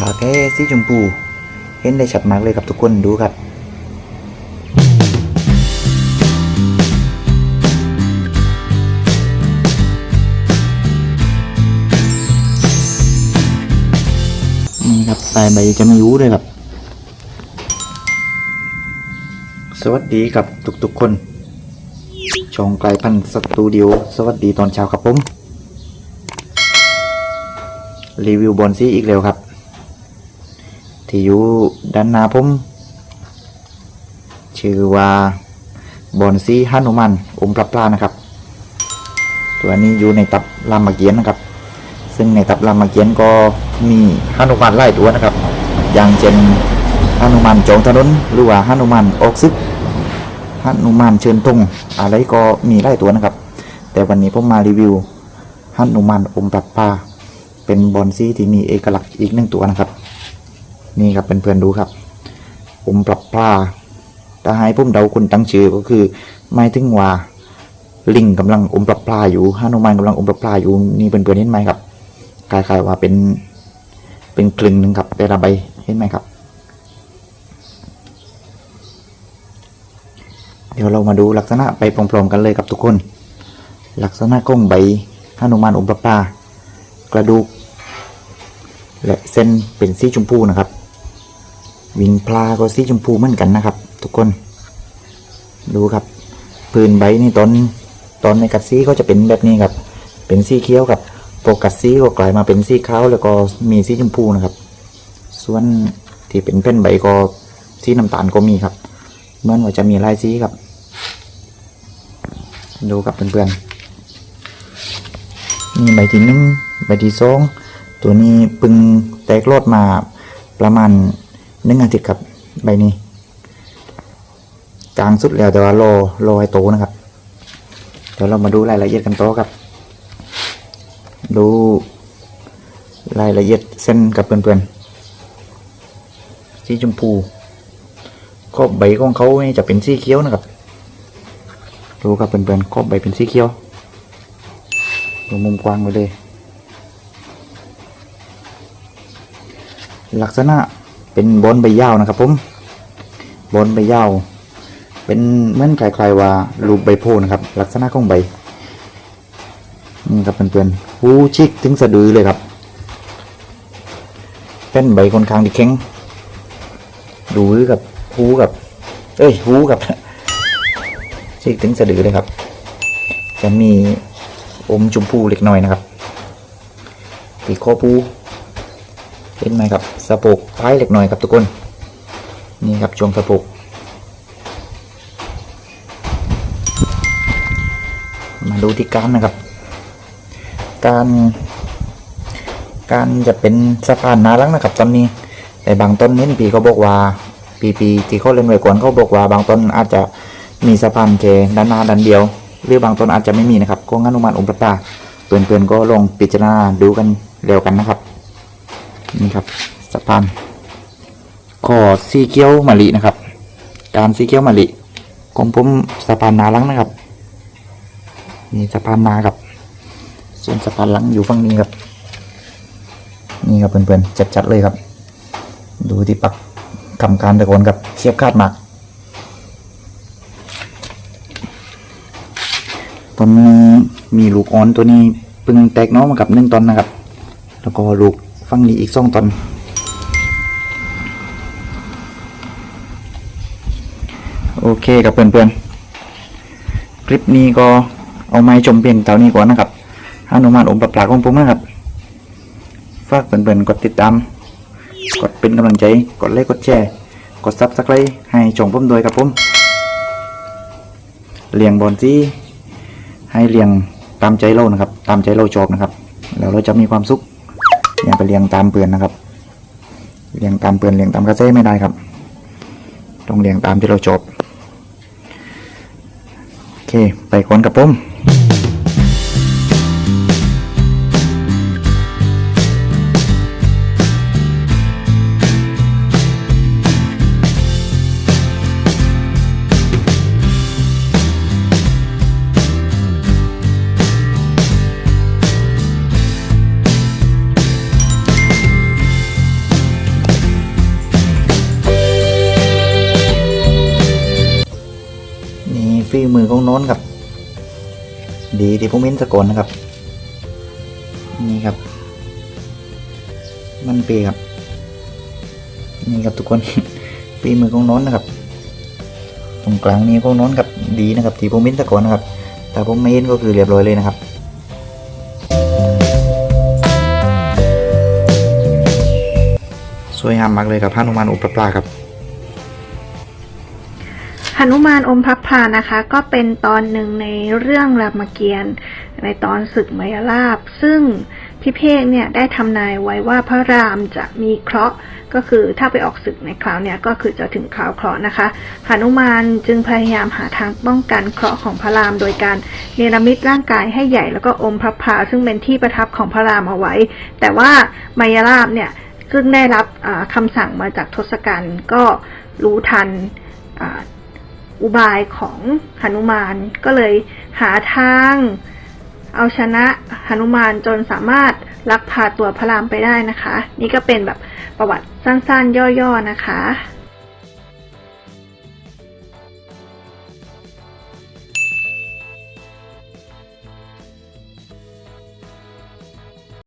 ลาแค่สีชมพู เห็นได้ชัดมากเลยครับทุกคนดูครับนี่ครับปลายใบจะไม่รู้เลยครับ สวัสดีครับทุกๆคนช่องไกลพันสตูดิโอสวัสดีตอนเช้าครับผม รีวิวบอลซีอีกแล้วครับ ที่อยู่ด้านหน้าผมชื่อว่าบอลซีฮันุมันอมปลาปลานะครับ ตัวนี้อยู่ในตับรามเกียนนะครับ ซึ่งในตับรามเกียนก็มีฮันุมันไล่ตัวนะครับ อย่างเช่นฮันุมันจงถนนหรือว่าฮันุมันออกซึกฮันุมันเชิญตงอะไรก็มีไล่ตัวนะครับ แต่วันนี้ผมมารีวิวฮันุมันอมปลาปลาเป็นบอนซีที่มีเอกลักษณ์อีกหนึ่งตัวนะครับ นี่ครับเพื่อนๆดูครับผมปรับปลาถ้าให้ผมเดาคนตั้งชื่อก็คือไม่ถึงว่าลิงกำลังอมปลาปลาอยู่ฮานุมานกำลังอมปลาปลาอยู่นี่เพื่อนๆเห็นไหมครับคล้ายๆว่าเป็นเป็นกลึงหนึ่งครับแต่ละใบเห็นไหมครับ เดี๋ยวเรามาดูลักษณะไปพร้อมๆกันเลยครับทุกคน ลักษณะก้งใบฮานุมานอมปลาปลากระดูกและเส้นเป็นสีชมพูนะครับ วิงปลาก็สีชมพูเหมือนกันนะครับ ทุกคน ดูครับ พื้นใบนี่ตอนตอนในกัดซีก็จะเป็นแบบนี้ครับ เป็นสีเขียวครับโปกัดซีก็กลายมาเป็นสีขาวแล้วก็มีสีชมพูนะครับ ส่วนที่เป็นเพ่นใบก็สีน้ำตาลก็มีครับเหมื่อนว่าจะมีลายสีครับ ดูครับเพื่อนๆนี่ใบที่หนึ่งใบที่สองตัวนี้เพึ่งแตกรอดมาประมาณ หนึ่งอาทิตย์ครับใบนี้กลางสุดแล้วแต่ว่ารอรอให้โตนะครับ เดี๋ยวเรามาดูรายละเอียดกันต่อครับ ดูรายละเอียดเส้นกับเพื่อนๆสีชมพูขอบใบของเขานี่จะเป็นสีเขียวนะครับดูครับเพื่อนๆขอบใบเป็นสีเขียวดูมุมกว้างไปเลย ลักษณะ เป็นบอนใบยาวนะครับ ผมบอนใบยาว เป็นเหมือนคล้ายๆว่ารูปใบโพนะครับ ลักษณะของใบนี่ครับเพื่อนๆหูชิกถึงสะดือเลยครับเป็นใบค่อนข้างที่แข็งดูกับหูกับ เอ้ยหูกับชิกถึงสะดือเลยครับ จะมีอมชมพูเล็กน้อยนะครับปีกคอปู เห็นไหมครับสะโพกท้ายเล็กหน้อยครับทุกคน นี่ครับช่วงสะโพกมาดูที่การนะครับ การการจะเป็นสะพานนาลังนะครับตอนนี้ แต่บางต้นเห็นปีเขาบอกว่า ปีปีที่เขาเล่นไว้ก่อนเขาบอกว่าบางต้นอาจจะมีสะพานแค่ด้านหน้าด้านเดียว หรือบางต้นอาจจะไม่มีนะครับก็งั้นอนุมานอมประตาเพื่อนๆก็ลองพิจารณาดูกันเร็วกันนะครับ นี่ครับสะพานขอสีเขียวมะลินะครับ การสีเขียวมะลิของผมสะพานนาลังนะครับนี่สะพานนาครับ ส่วนสะพานหลังอยู่ฝั่งนี้ครับ นี่ครับเพื่อนๆจัดๆเลยครับ ดูที่ปักกำการตะโกนกับเชียบคาดหมากตอนนี้มีลูกอ่อนตัวนี้เพิ่งแตกน้องมากับหนึ่งตอนนะครับ แล้วก็ลูก ฟังนี้อีกสองตอนโอเคครับเพื่อนๆ คลิปนี้ก็เอาไม้ชมเพียงเท่านี้ก่อนนะครับฮานุมานอมปลาปลาของผมนะครับ ฝากเพื่อนๆ กดติดตาม กดเป็นกำลังใจ กดไลค์ กดแชร์ กดซับสไครต์ให้ช่องผมด้วยครับผม เลี้ยงบอลซี่ให้เลี้ยงตามใจเรานะครับ ตามใจเราชอบนะครับ แล้วเราจะมีความสุข อย่าไปเลี้ยงตามเปลือนนะครับเลี้ยงตามเปลือนเลี้ยงตามกระเซ้ไม่ได้ครับ ต้องเลี้ยงตามที่เราจบ โอเค ไปก่อนกับผม ของโน้นครับ ดีที่ผมเห็นสะกอนนะครับ นี่ครับ มันเปครับ นี่ครับทุกคนฝีมือของโน้นนะครับ ตรงกลางนี้ของโน้นครับ ดีนะครับ ที่ผมเห็นสะกอนนะครับ แต่ผมไม่เห็นก็คือเรียบร้อยเลยนะครับสวยงามมากเลยครับพระนุมานอุปปลาครับ นุมานอมพับพานะคะ ก็เป็นตอนหนึ่งในเรื่องรามเกียรติ์ในตอนศึกมายาลาบ ซึ่งพี่เพกเนี่ยได้ทำนายไว้ว่าพระรามจะมีเคราะห์ก็คือถ้าไปออกศึกในคราวเนี้ยก็คือจะถึงคราวเคราะห์นะคะหนุมานจึงพยายามหาทางป้องกันเคราะห์ของพระรามโดยการเนรมิตร่างกายให้ใหญ่แล้วก็อมพับพาซึ่งเป็นที่ประทับของพระรามเอาไว้ แต่ว่ามายาลาบเนี่ยซึ่งได้รับอ่าคำสั่งมาจากทศกัณฐ์ก็รู้ทัน อุบายของหนุมานก็เลยหาทาง เอาชนะหนุมานจนสามารถลักพาตัวพระรามไปได้นะคะ นี่ก็เป็นแบบประวัติสั้นๆย่อๆนะคะ